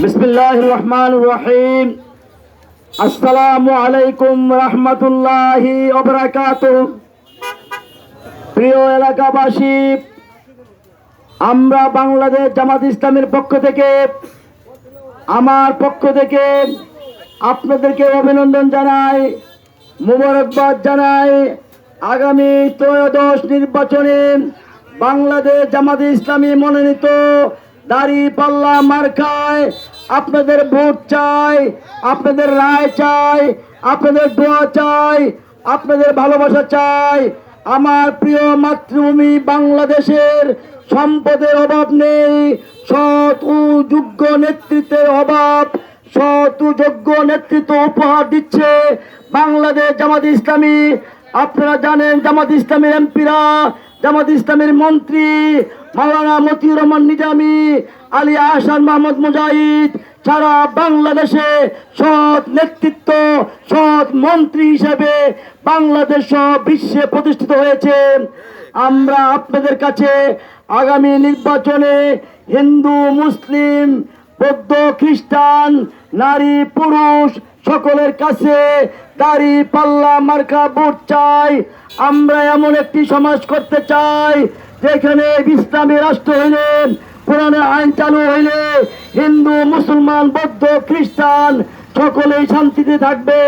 বিসমিল্লাহ রহমান রহিম আসসালামু আলাইকুম রহমতুল্লাহি প্রিয় এলাকাবাসী, আমরা বাংলাদেশ জামাত ইসলামের পক্ষ থেকে, আমার পক্ষ থেকে আপনাদেরকে অভিনন্দন জানাই, মুবারকবাদ জানাই। আগামী ত্রয়োদশ নির্বাচনে বাংলাদেশ জামাত ইসলামী মনোনীত দাড়ি পাল্লা মার্কায় আপনাদের ভোট চাই, আপনাদের রায় চাই, আপনাদের দোয়া চাই, আপনাদের ভালোবাসা চাই। আমার প্রিয় মাতৃভূমি বাংলাদেশের সম্পদের অভাব নেই, সৎ ও যোগ্য নেতৃত্বের অভাব, সৎ ও যোগ্য নেতৃত্ব উপহার দিচ্ছে বাংলাদেশ জামাত ইসলামী। আপনারা জানেন জামাত ইসলামের এমপিরা জামাত ইসলামের মন্ত্রী মাওলানা মতিউর রহমান নিজামী, আলী আহসান মাহমুদ মুজাহিদ, সারা বাংলাদেশে সৎ নেতৃত্ব, সৎ মন্ত্রী হিসেবে বাংলাদেশ বিশ্বে প্রতিষ্ঠিত হয়েছে। আমরা আপনাদের কাছে আগামী নির্বাচনে হিন্দু, মুসলিম বৌদ্ধ, খ্রিস্টান, নারী, পুরুষ, সকলের কাছে দাড়ি, পাল্লা, মার্কা ভোট চাই। আমরা এমন একটি সমাজ করতে চাই, যেখানে ইসলামী রাষ্ট্র হইলে পুরানো আইন চালু হইলে হিন্দু, মুসলমান, বৌদ্ধ, খ্রিস্টান সকলেই শান্তিতে থাকবে।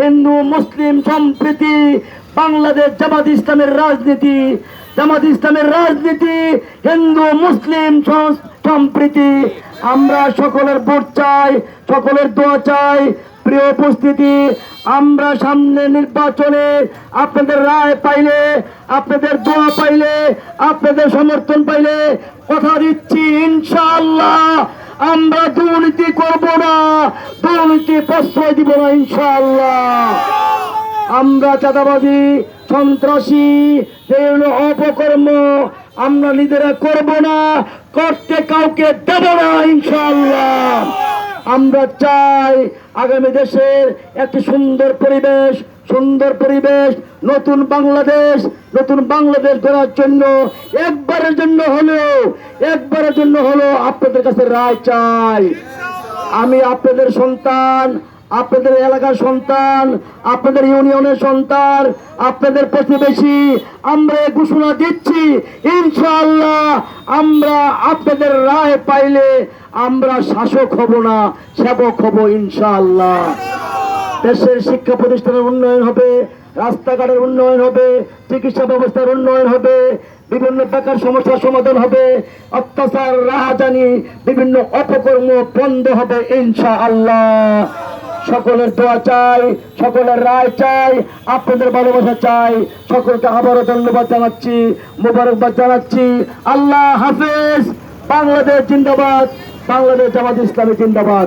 হিন্দু, মুসলিম সম্প্রীতি, বাংলাদেশ জামাত ইসলামের রাজনীতি জামাত ইসলামের রাজনীতি, হিন্দু, মুসলিম সম্প্রীতি। আমরা সকলের ভোট চাই, সকলের দোয়া চাই। প্রিয় উপস্থিতি, আমরা সামনে নির্বাচনে আপনাদের রায় পাইলে, আপনাদের দোয়া পাইলে, আপনাদের সমর্থন পাইলে কথা দিচ্ছি, ইনশাআল্লাহ। আমরা দুর্নীতি করব না, দুর্নীতি প্রশ্রয় দিব না, ইনশাআল্লাহ। আমরা চাঁদাবাজি সন্ত্রাসী বিভিন্ন অপকর্ম। আমরা নিজেরা করব না, করতে কাউকে দেব না ইনশাল্লাহ আমরা চাই আগামী দেশের একটি সুন্দর পরিবেশ সুন্দর পরিবেশ, নতুন বাংলাদেশ নতুন বাংলাদেশ গড়ার জন্য, একবারের জন্য হলেও, একবারের জন্য হলেও আপনাদের কাছে রায় চাই। আমি আপনাদের সন্তান আপনাদের এলাকার সন্তান, আপনাদের ইউনিয়নের সন্তান, আপনাদের প্রতিবেশী, আমরা ঘোষণা দিচ্ছি, ইনশাআল্লাহ আমরা আপনাদের রায় পাইলে আমরা শাসক হব না, সেবক হব ইনশাআল্লাহ। দেশের শিক্ষা প্রতিষ্ঠানের উন্নয়ন হবে, রাস্তাঘাটের উন্নয়ন হবে, চিকিৎসা ব্যবস্থার উন্নয়ন হবে, বিভিন্ন বেকার সমস্যার সমাধান হবে, অত্যাচার, রাহাজানি, বিভিন্ন অপকর্ম বন্ধ হবে ইনশা আল্লাহ সকলের দোয়া চাই, সকলের রায় চাই, আপনাদের ভালোবাসা চাই। সকলকে আবারও ধন্যবাদ জানাচ্ছি, মোবারকবাদ জানাচ্ছি। আল্লাহ হাফেজ, বাংলাদেশ জিন্দাবাদ, বাংলাদেশ জামাত ইসলামী জিন্দাবাদ।